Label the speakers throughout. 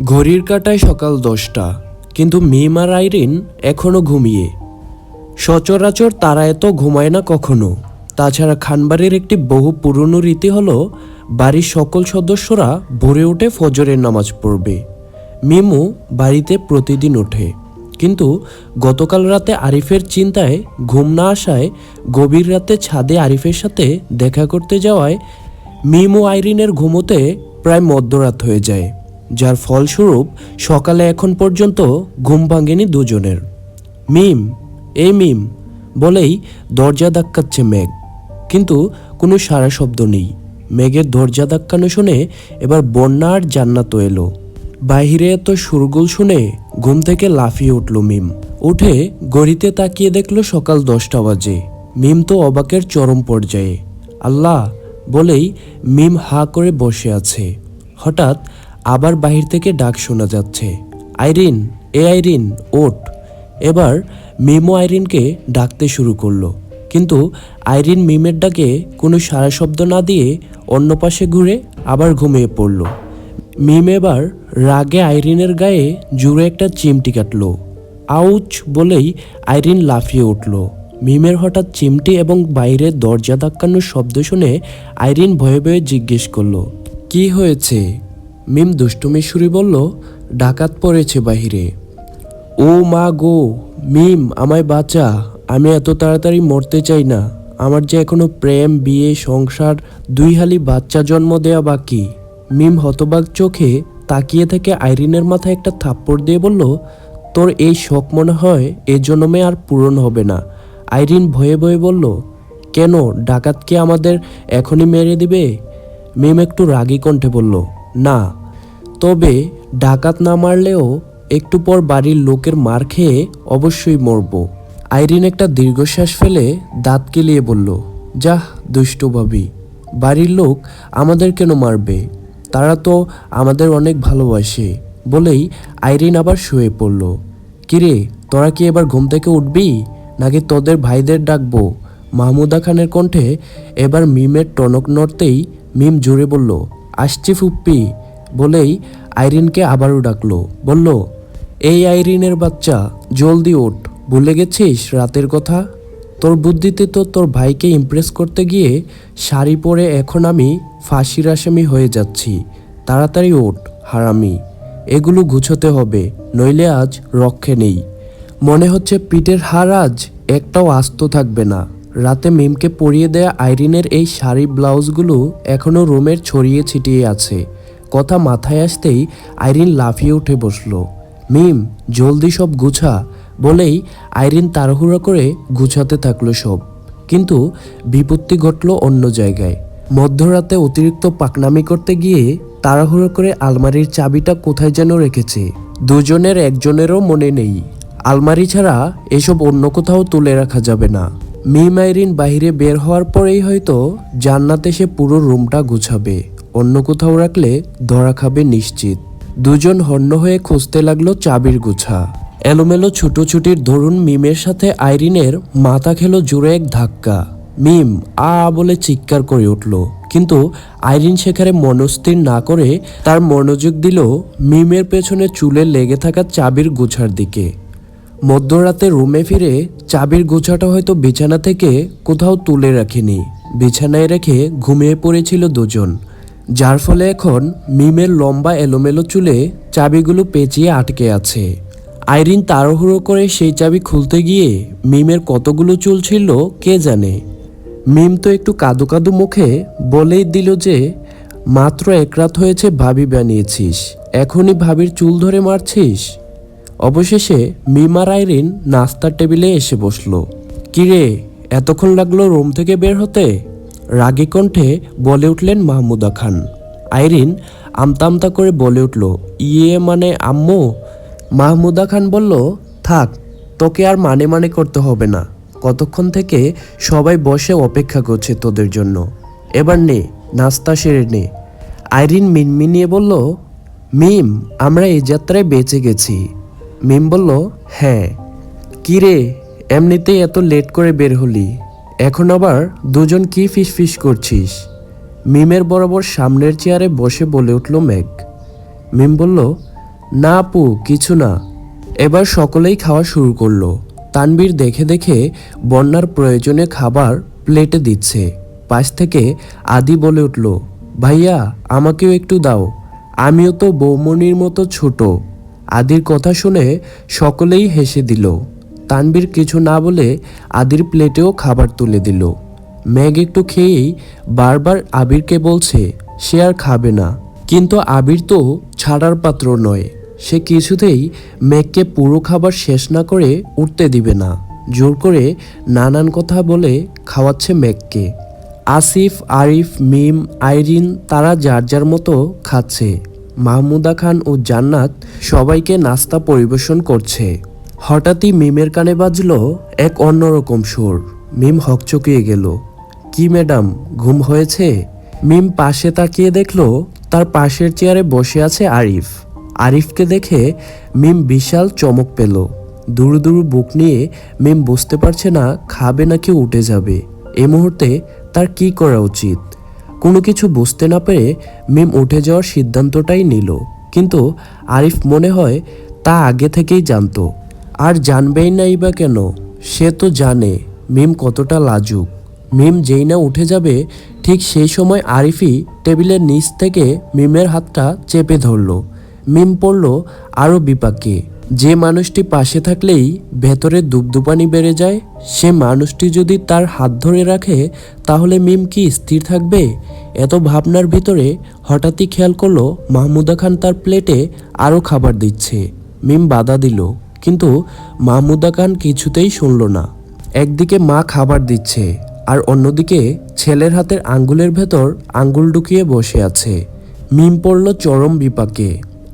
Speaker 1: ঘড়ির কাটায় সকাল দশটা, কিন্তু মিম আর আইরিন এখনও ঘুমিয়ে। সচরাচর তারা এত ঘুমায় না কখনো। তাছাড়া খানবাড়ির একটি বহু পুরনো রীতি হলো, বাড়ির সকল সদস্যরা ভোরে উঠে ফজরের নামাজ পড়বে। মিমু বাড়িতে প্রতিদিন ওঠে। কিন্তু গতকাল রাতে আরিফের চিন্তায় ঘুম না আসায় গভীর রাতে ছাদে আরিফের সাথে দেখা করতে যাওয়ায় মিম আইরিনের ঘুমোতে প্রায় মধ্যরাত হয়ে যায়। যার ফলস্বরূপ সকালে এখন পর্যন্ত ঘুম ভাঙেনি দুজনের। মিম, এ মিম বলেই দরজা ধাক্কাচ্ছে মেঘ। কিন্তু কোনো সারা শব্দ নেই। মেঘের দরজা ধাক্কানো শুনে এবার বন্যা আর জান্নাত এলো। বাহিরে এত সুরগুল শুনে ঘুম থেকে লাফিয়ে উঠল মিম। উঠে গড়িতে তাকিয়ে দেখল সকাল দশটা বাজে। মিম তো অবাকের চরম পর্যায়ে। আল্লাহ বলেই মিম হা করে বসে আছে। হঠাৎ আবার বাহির থেকে ডাক শোনা যাচ্ছে। আইরিন, এ আইরিন, ওট। এবার মিমো আইরিনকে ডাকতে শুরু করল। কিন্তু আইরিন মিমের ডাকে কোনো সারা শব্দ না দিয়ে অন্য পাশে ঘুরে আবার ঘুমিয়ে পড়ল। মিম এবার রাগে আইরিনের গায়ে জুড়ে একটা চিমটি কাটল। আউচ বলেই আইরিন লাফিয়ে উঠল। মিমের হঠাৎ চিমটি এবং বাইরে দরজা ধাক্কানোর শব্দ শুনে আইরিন ভয়ে ভয়ে জিজ্ঞেস করল, কি হয়েছে? মিম দুষ্টুমি সুরি বলল, ডাকাত পড়েছে বাহিরে। ও মা গো, মিম, আমায় বাঁচা। আমি এত তাড়াতাড়ি মরতে চাই না। আমার যে এখনও প্রেম, বিয়ে, সংসার, দুই হালি বাচ্চা জন্ম দেয়া বাকি। মিম হতবাক চোখে তাকিয়ে থেকে আইরিনের মাথায় একটা থাপ্পড় দিয়ে বলল, তোর এই শখ মনে হয় এ জন্মে আর পূরণ হবে না। আইরিন ভয়ে ভয়ে বলল, কেন? ডাকাতকে আমাদের এখনই মেরে দিবে? মিম একটু রাগী কণ্ঠে বলল না, তবে ডাকাত না মারলেও একটু পর বাড়ির লোকের মার খেয়ে অবশ্যই মরব। আইরিন একটা দীর্ঘশ্বাস ফেলে দাঁত কেলিয়ে বলল, যাহ, দুষ্টু ভাবি, বাড়ির লোক আমাদের কেন মারবে? তারা তো আমাদের অনেক ভালোবাসে। বলেই আইরিন আবার শুয়ে পড়ল। কিরে, তোরা কি এবার ঘুম থেকে উঠবি? নাকি তোদের ভাইদের ডাকবো? মাহমুদা খানের কণ্ঠে এবার মিমের টনক নড়তেই মিম জোরে বলল আসছি ফুপ্পি। বলেই আইরিনকে আবারও ডাকলো। বলল, এই আইরিনের বাচ্চা, জলদি ওঠ। ভুলে গেছিস রাতের কথা? তোর বুদ্ধিতে তো তোর ভাইকে ইমপ্রেস করতে গিয়ে শাড়ি পরে এখন আমি ফাঁসির আসামি হয়ে যাচ্ছি। তাড়াতাড়ি ওঠ, হারামি। এগুলো গুছোতে হবে, নইলে আজ রক্ষে নেই। মনে হচ্ছে পিঠের হার আজ একটাও আস্ত থাকবে না। রাতে মিমকে পরিয়ে দেয়া আইরিনের এই শাড়ি ব্লাউজগুলো এখনও রুমের ছড়িয়ে ছিটিয়ে আছে। কথা মাথায় আসতেই আইরিন লাফিয়ে উঠে বসল। মিম, জলদি সব গুছা। বলেই আইরিন তাড়াহুড়ো করে গুছাতে থাকল সব। কিন্তু বিপত্তি ঘটল অন্য জায়গায়। মধ্যরাতে অতিরিক্ত পাকনামি করতে গিয়ে তাড়াহুড়ো করে আলমারির চাবিটা কোথায় যেন রেখেছে। দুজনের একজনেরও মনে নেই। আলমারি ছাড়া এসব অন্য কোথাও তুলে রাখা যাবে না। মিম আইরিন বাইরে বের হওয়ার পরেই হয়তো জান্নাতে সে পুরো রুমটা গুছাবে। অন্য কোথাও রাখলে ধরা খাবে নিশ্চিত। দুজন হন্য হয়ে খুঁজতে লাগল চাবির গুছা। এলোমেলো ছুটোছুটির ধরুন মিমের সাথে আইরিনের মাথা খেলো জোরে এক ধাক্কা। মিম আ বলে চিৎকার করে উঠল, কিন্তু আইরিন সেখানে মনস্থির না করে তার মনোযোগ দিল মিমের পেছনে চুলে লেগে থাকা চাবির গুছার দিকে। মধ্যরাতে রুমে ফিরে চাবির গোছাটা হয়তো বিছানা থেকে কোথাও তুলে রাখেনি। বিছানায় রেখে ঘুমিয়ে পড়েছিল দুজন, যার ফলে এখন মিমের লম্বা এলোমেলো চুলে চাবিগুলো পেঁচিয়ে আটকে আছে। আইরিন তাড়াহুড়ো করে সেই চাবি খুলতে গিয়ে মিমের কতগুলো চুল ছিল কে জানে। মিম তো একটু কাদু কাদু মুখে বলেই দিল যে, মাত্র এক রাত হয়েছে ভাবি বানিয়েছিস, এখনই ভাবির চুল ধরে মারছিস? অবশেষে মিমার আইরিন নাস্তার টেবিলে এসে বসল। কিরে, এতক্ষণ লাগল রুম থেকে বের হতে? রাগী কণ্ঠে বলে উঠলেন মাহমুদা খান। আইরিন আমতা আমতা করে বলে উঠল ইয়ে মানে আম্মু? মাহমুদা খান বলল, থাক, তোকে আর মানে মানে করতে হবে না। কতক্ষণ থেকে সবাই বসে অপেক্ষা করছে তোদের জন্য। এবার নে, নাস্তা সেরে নে। আইরিন মিনমিনিয়ে বলল, মিম, আমরা এই যাত্রায় বেঁচে গেছি। মিম বলল হ্যাঁ। কী রে, এমনিতেই এত লেট করে বের হলি। এখন আবার দুজন কি ফিস ফিস করছিস? মিমের বরাবর সামনের চেয়ারে বসে বলে উঠল মেঘ। মিম বলল, না আপু, কিছু না। এবার সকলেই খাওয়া শুরু করল। তানবীর দেখে দেখে বন্যার প্রয়োজনে খাবার প্লেটে দিচ্ছে। পাশ থেকে আদি বলে উঠল, ভাইয়া, আমাকেও একটু দাও। আমিও তো বৌমনির মতো ছোট। আদির কথা শুনে সকলেই হেসে দিল। তানবীর কিছু না বলে আদির প্লেটেও খাবার তুলে দিল। ম্যাগ একটু খেয়েই বারবার আবিরকে বলছে, সে আর খাবে না। কিন্তু আবির তো ছাড়ার পাত্র নয়। সে কিছুতেই ম্যাগকে পুরো খাবার শেষ না করে উঠতে দিবে না। জোর করে নানান কথা বলে খাওয়াচ্ছে ম্যাগকে। আসিফ, আরিফ, মিম, আইরিন তারা যার যার মতো খাচ্ছে। মাহমুদা খান ও জান্নাত সবাইকে নাস্তা পরিবেশন করছে। হঠাৎই মিমের কানে বাজলো এক অন্যরকম সুর। মিম হকচকিয়ে গেল, কি ম্যাডাম, ঘুম হয়েছে? মিম পাশে তাকিয়ে দেখল, তার পাশের চেয়ারে বসে আছে আরিফ। আরিফকে দেখে মিম বিশাল চমক পেল। দূর দূর বুক নিয়ে মিম বুঝতে পারছে না, খাবে নাকি উঠে যাবে? এ মুহূর্তে তার কি করা উচিত? কোনো কিছু বুঝতে না পেরে মিম উঠে যাওয়ার সিদ্ধান্তটাই নিল। কিন্তু আরিফ মনে হয় তা আগে থেকেই জানতো। আর জানবেই নাই বা কেন, সে তো জানে মিম কতটা লাজুক। মিম যেই না উঠে যাবে, ঠিক সেই সময় আরিফই টেবিলের নিচ থেকে মিমের হাতটা চেপে ধরল। মিম পড়ল আরও বিপাকে। যে মানুষটি পাশে থাকলেই ভেতরে দুপদুপানি বেড়ে যায়, সে মানুষটি যদি তার হাত ধরে রাখে, তাহলে মিম কি স্থির থাকবে? এত ভাবনার ভিতরে হঠাৎই খেয়াল করল মাহমুদা খান তার প্লেটে আরও খাবার দিচ্ছে। মিম বাধা দিল, কিন্তু মাহমুদা খান কিছুতেই শুনল না। একদিকে মা খাবার দিচ্ছে, আর অন্যদিকে ছেলের হাতের আঙ্গুলের ভেতর আঙ্গুল ঢুকিয়ে বসে আছে। মিম পড়ল চরম বিপাকে।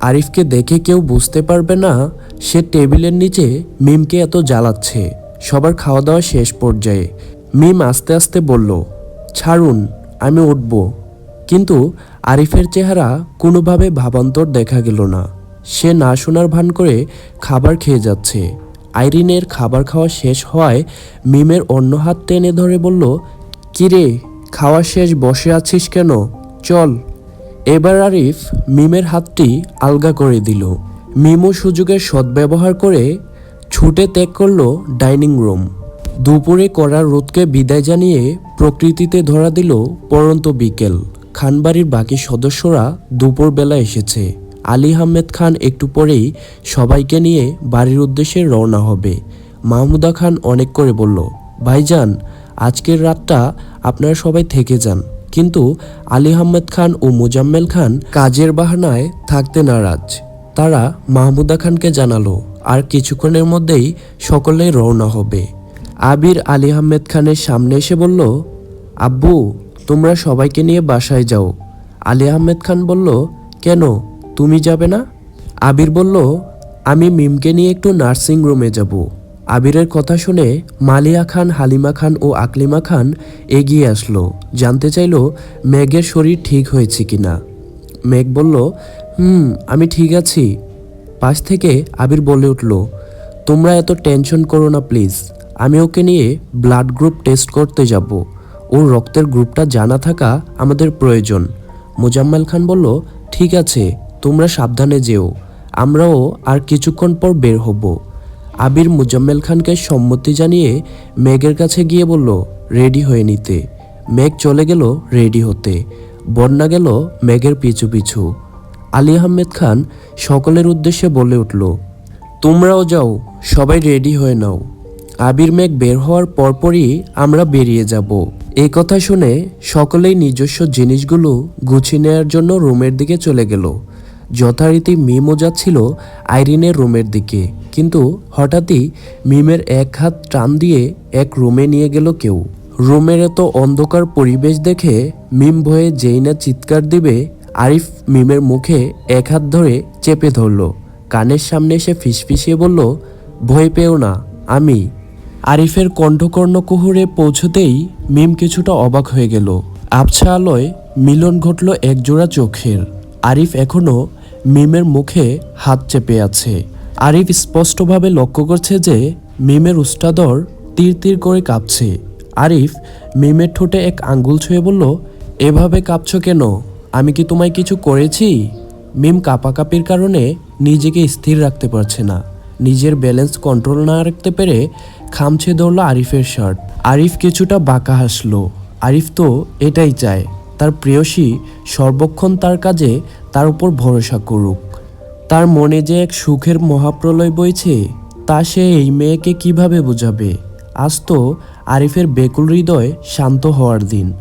Speaker 1: আরিফকে দেখে কেউ বুঝতে পারবে না সে টেবিলের নিচে মিমকে এত জ্বালাচ্ছে। সবার খাওয়া দাওয়া শেষ পর্যায়ে মিম আস্তে আস্তে বলল, ছাড়ুন, আমি উঠব। কিন্তু আরিফের চেহারা কোনোভাবে ভাবান্তর দেখা গেল না। সে না শোনার ভান করে খাবার খেয়ে যাচ্ছে। আইরিনের খাবার খাওয়া শেষ হওয়ায় মিমের অন্য হাত টেনে ধরে বলল, কিরে, খাওয়া শেষ বসে আছিস কেন? চল। এবার আরিফ মিমের হাতটি আলগা করে দিল। মিমও সুযোগের সদ্ব্যবহার করে ছুটে ত্যাগ করল ডাইনিং রুম। দুপুরে করার রোদকে বিদায় জানিয়ে প্রকৃতিতে ধরা দিল পরন্ত বিকেল। খানবাড়ির বাকি সদস্যরা দুপুরবেলা এসেছে। আলী আহমেদ খান একটু পরেই সবাইকে নিয়ে বাড়ির উদ্দেশ্যে রওনা হবে। মাহমুদা খান অনেক করে বলল, ভাইজান, আজকের রাতটা আপনারা সবাই থেকে যান। কিন্তু আলী আহমেদ খান ও মোজাম্মেল খান কাজের বাহানায় থাকতে নারাজ। তারা মাহমুদা খানকে জানালো, আর কিছুক্ষণের মধ্যেই সকলেই রওনা হবে। আবির আলী আহমেদ খানের সামনে এসে বলল, আব্বু, তোমরা সবাইকে নিয়ে বাসায় যাও। আলী আহমেদ খান বলল, কেন? তুমি যাবে না? আবির বলল, আমি মিমকে নিয়ে একটু নার্সিং রুমে যাব। আবিরের কথা শুনে মালিয়া খান, হালিমা খান ও আকলিমা খান এগিয়ে আসলো। জানতে চাইলো, মেঘের শরীর ঠিক হয়েছে কিনা? মেঘ বলল হুম, আমি ঠিক আছি। পাশ থেকে আবির বলে উঠল, তোমরা এত টেনশন করো না, প্লিজ। আমি ওকে নিয়ে ব্লাড গ্রুপ টেস্ট করতে যাব। ওর রক্তের গ্রুপটা জানা থাকা আমাদের প্রয়োজন। মোজাম্মেল খান বলল, ঠিক আছে, তোমরা সাবধানে যেও। আমরাও আর কিছুক্ষণ পর বের হব। আবির মুজাম্মেল খানকে সম্মতি জানিয়ে মেঘের কাছে গিয়ে বলল, রেডি হয়ে নিতে। মেঘ চলে গেল রেডি হতে। বন্যা গেল মেঘের পিছু পিছু। আলী আহমেদ খান সকলের উদ্দেশ্যে বলে উঠল, তোমরাও যাও, সবাই রেডি হয়ে নাও। আবির মেঘ বের হওয়ার পরপরই আমরা বেরিয়ে যাব। এই কথা শুনে সকলেই নিজস্ব জিনিসগুলো গুছিয়ে নেওয়ার জন্য রুমের দিকে চলে গেল। যথারীতি মিমও যাচ্ছিল আইরিনের রুমের দিকে, কিন্তু হঠাৎই মিমের এক হাত টান দিয়ে এক রুমে নিয়ে গেল কেউ। রুমের এত অন্ধকার পরিবেশ দেখে মিম ভয়ে যেই না চিৎকার দিবে আরিফ মিমের মুখে এক হাত ধরে চেপে ধরল। কানের সামনে এসে ফিসফিসিয়ে বলল, ভয় পেও না, আমি। আরিফের কণ্ঠকর্ণ কুহুরে পৌঁছতেই মিম কিছুটা অবাক হয়ে গেল। আবছা আলোয় মিলন ঘটল একজোড়া চোখের। আরিফ এখনও মিমের মুখে হাত চেপে আছে। আরিফ স্পষ্টভাবে লক্ষ্য করছে যে মিমের উস্তাদর তীর তীর করে কাঁপছে। আরিফ মিমের ঠোঁটে এক আঙ্গুল ছুঁয়ে বলল, এভাবে কাঁপছ কেন? আমি কি তোমায় কিছু করেছি? মিম কাপাকাপির কারণে নিজেকে স্থির রাখতে পারছে না। নিজের ব্যালেন্স কন্ট্রোল না রাখতে পেরে খামছে ধরল আরিফের শার্ট আরিফ কিছুটা বাঁকা হাসলো। আরিফ তো এটাই চায়, তার প্রেয়সী সর্বক্ষণ তার কাজে তার উপর ভরসা করুক। তার মনে যে এক সুখের মহাপ্রলয় বইছে, তা সে এই মেয়েকে কীভাবে বোঝাবে? আজ তো আরিফের বেকুল হৃদয় শান্ত হওয়ার দিন।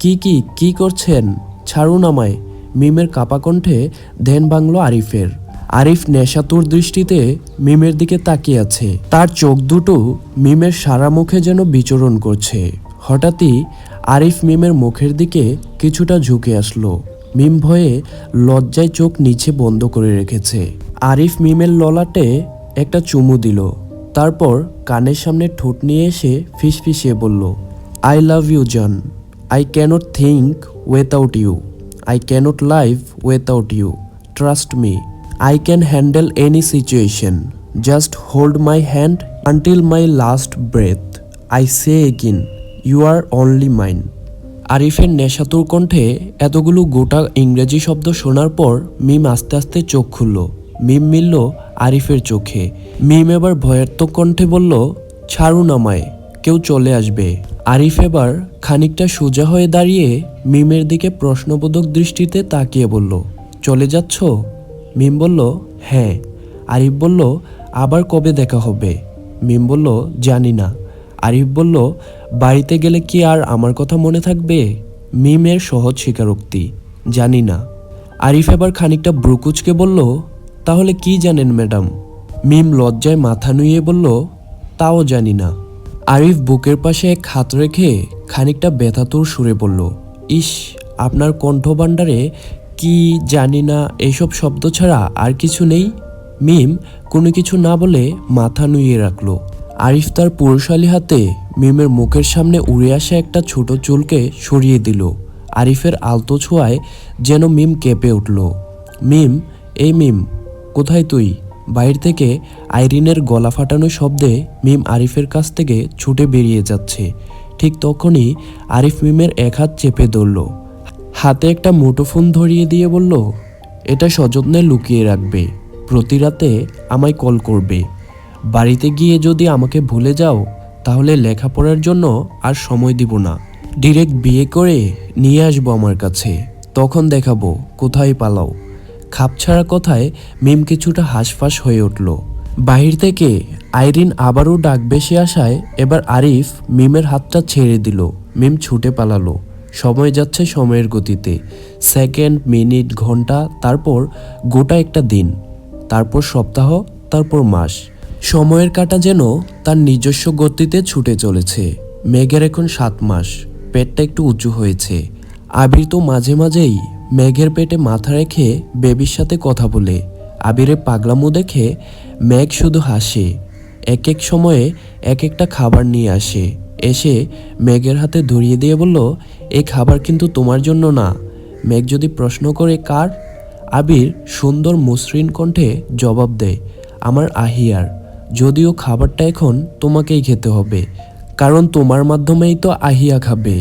Speaker 1: কি কি কি করছেন? ছাড়ুন আমায় মিমের কাপা কণ্ঠে ধ্যান ভাঙল আরিফের। আরিফ নেশাতুর দৃষ্টিতে মিমের দিকে তাকিয়ে আছে। তার চোখ দুটো মিমের সারা মুখে যেন বিচরণ করছে। হঠাৎই আরিফ মিমের মুখের দিকে কিছুটা ঝুঁকে আসলো। মিম ভয়ে লজ্জায় চোখ নিচে বন্ধ করে রেখেছে। আরিফ মিমের ললাটে একটা চুমু দিল। তারপর কানের সামনে ঠোঁট নিয়ে এসে ফিসফিসিয়ে বলল I love you John I can't think without you I can't live without you trust me I can handle any situation just hold my hand until my last breath I say again you are only mine আরিফের নেশাতুর কণ্ঠে এতগুলো গোটা ইংরেজি শব্দ শোনার পর মিম আস্তে আস্তে চোখ খুলল। মিম মিলল আরিফের চোখে। মিম এবার ভয়ার্থক কণ্ঠে বলল, ছাড়ুন আমায়। কেউ চলে আসবে। আরিফ এবার খানিকটা সোজা হয়ে দাঁড়িয়ে মিমের দিকে প্রশ্নবোধক দৃষ্টিতে তাকিয়ে বলল, চলে যাচ্ছ? মিম বলল হ্যাঁ। আরিফ বলল, আবার কবে দেখা হবে? মিম বলল, জানি না। আরিফ বলল, বাড়িতে গেলে কি আর আমার কথা মনে থাকবে? মিমের সহজ স্বীকারোক্তি, জানি না। আরিফ এবার খানিকটা ব্রুকুচকে বলল, তাহলে কি জানেন ম্যাডাম? মিম লজ্জায় মাথা নুয়ে বলল, তাও জানি না। আরিফ বুকের পাশে এক হাত রেখে খানিকটা ব্যথাতুর সুরে বলল, ইস, আপনার কণ্ঠভাণ্ডারে কি জানি না এইসব শব্দ ছাড়া আর কিছু নেই? মিম কোনো কিছু না বলে মাথা নুয়ে রাখল। আরিফ তার পুরুষালী হাতে মিমের মুখের সামনে উড়ে আসা একটা ছোট চুলকে সরিয়ে দিল। আরিফের আলতো ছোঁয়ায় যেন মিম কেঁপে উঠল। মিম, এই মিম, কোথায় তুই? বাইরে থেকে আইরিনের গলা ফাটানো শব্দে মিম আরিফের কাছ থেকে ছুটে বেরিয়ে যাচ্ছে। ঠিক তখনই আরিফ মিমের এক হাত চেপে ধরল। হাতে একটা মুঠোফোন ধরিয়ে দিয়ে বলল, এটা সযত্নে লুকিয়ে রাখবে। প্রতি রাতে আমায় কল করবে। বাড়িতে গিয়ে যদি আমাকে ভুলে যাও, তাহলে লেখাপড়ার জন্য আর সময় দিব না। ডিরেক্ট বিয়ে করে নিয়ে আসব আমার কাছে। তখন দেখাবো কোথায় পালাও। খাপছাড়া কথায় মিম কিছুটা হাঁসফাঁস হয়ে উঠল। বাহির থেকে আইরিন আবারও ডাক বেশি আসায় এবার আরিফ মিমের হাতটা ছেড়ে দিল। মিম ছুটে পালালো। সময় যাচ্ছে সময়ের গতিতে। সেকেন্ড, মিনিট, ঘণ্টা, তারপর গোটা একটা দিন। তারপর সপ্তাহ, তারপর মাস। সময়ের কাটা যেন তার নিজস্ব গতিতে ছুটে চলেছে। মেঘের এখন সাত মাস। পেটটা একটু উঁচু হয়েছে। আবির তো মাঝে মাঝেই মেঘের পেটে মাথা রেখে বেবির সাথে কথা বলে। আবিরের পাগলামো দেখে মেঘ শুধু হাসে। এক এক সময়ে এক একটা খাবার নিয়ে আসে। এসে মেঘের হাতে ধরিয়ে দিয়ে বলল এই খাবার কিন্তু তোমার জন্য না। মেঘ যদি প্রশ্ন করে কার? আবির সুন্দর মসৃণ কণ্ঠে জবাব দেয়, আমার আহিয়ার। যদিও খাবারটা এখন তোমাকেই খেতে হবে, কারণ তোমার মাধ্যমেই তো আহিয়া খাবে।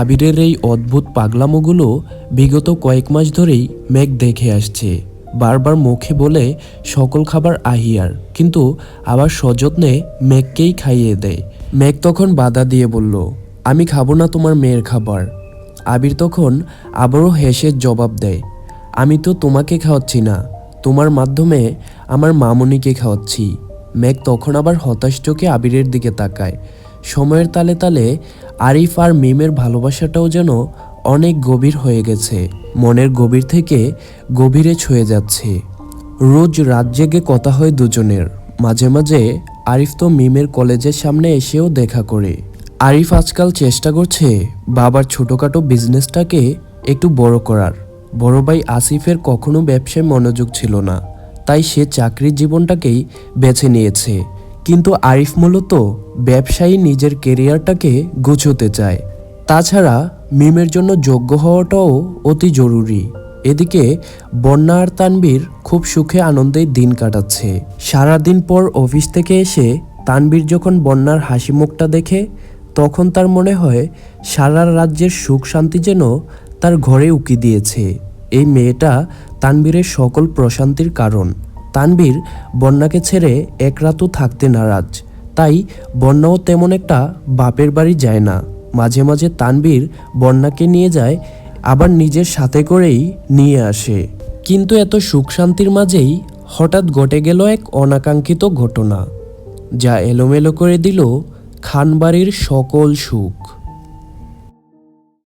Speaker 1: আবিরের এই অদ্ভুত পাগলামোগুলো বিগত কয়েক মাস ধরেই মেঘ দেখে আসছে। বারবার মুখে বলে, সকল খাবার আহিয়ার। কিন্তু আবার সযত্নে মেঘকেই খাইয়ে দেয়। মেঘ তখন বাধা দিয়ে বলল, আমি খাব না তোমার মেয়ের খাবার। আবির তখন আবারও হেসে জবাব দেয়, আমি তো তোমাকে খাওয়াচ্ছি না, তোমার মাধ্যমে আমার মামনিকে খাওয়াচ্ছি। মেঘ তখন আবার হতাশ চোখে আবিরের দিকে তাকায়। সময়ের তালে তালে আরিফ আর মিমের ভালোবাসাটাও যেন অনেক গভীর হয়ে গেছে। মনের গভীর থেকে গভীরে ছুঁয়ে যাচ্ছে। রোজ রাত জেগে কথা হয় দুজনের। মাঝে মাঝে আরিফ তো মিমের কলেজের সামনে এসেও দেখা করে। আরিফ আজকাল চেষ্টা করছে বাবার ছোটোখাটো বিজনেসটাকে একটু বড় করার। বড় ভাই আসিফের কখনো ব্যবসায় মনোযোগ ছিল না। তাই সে চাকরির জীবনটাকেই বেছে নিয়েছে। কিন্তু আরিফ মূলত ব্যবসায়ী নিজের কেরিয়ারটাকে গুছোতে চায়। তাছাড়া মিমের জন্য যোগ্য হওয়াটাও অতি জরুরি। এদিকে বন্যা আর তানবীর খুব সুখে আনন্দে দিন কাটাচ্ছে। সারাদিন পর অফিস থেকে এসে তানবীর যখন বন্যার হাসি মুখটা দেখে, তখন তার মনে হয় সারা রাজ্যের সুখ শান্তি যেন তার ঘরে উকি দিয়েছে। এই মেয়েটা তানবীরের সকল প্রশান্তির কারণ। তানবীর বন্যাকে ছেড়ে এক রাতও থাকতে নারাজ। তাই বন্যাও তেমন একটা বাপের বাড়ি যায় না। মাঝে মাঝে তানবীর বন্যাকে নিয়ে যায়, আবার নিজের সাথে করেই নিয়ে আসে। কিন্তু এত সুখ শান্তির মাঝেই হঠাৎ ঘটে গেল এক অনাকাঙ্ক্ষিত ঘটনা। যা এলোমেলো করে দিল খানবাড়ির সকল সুখ।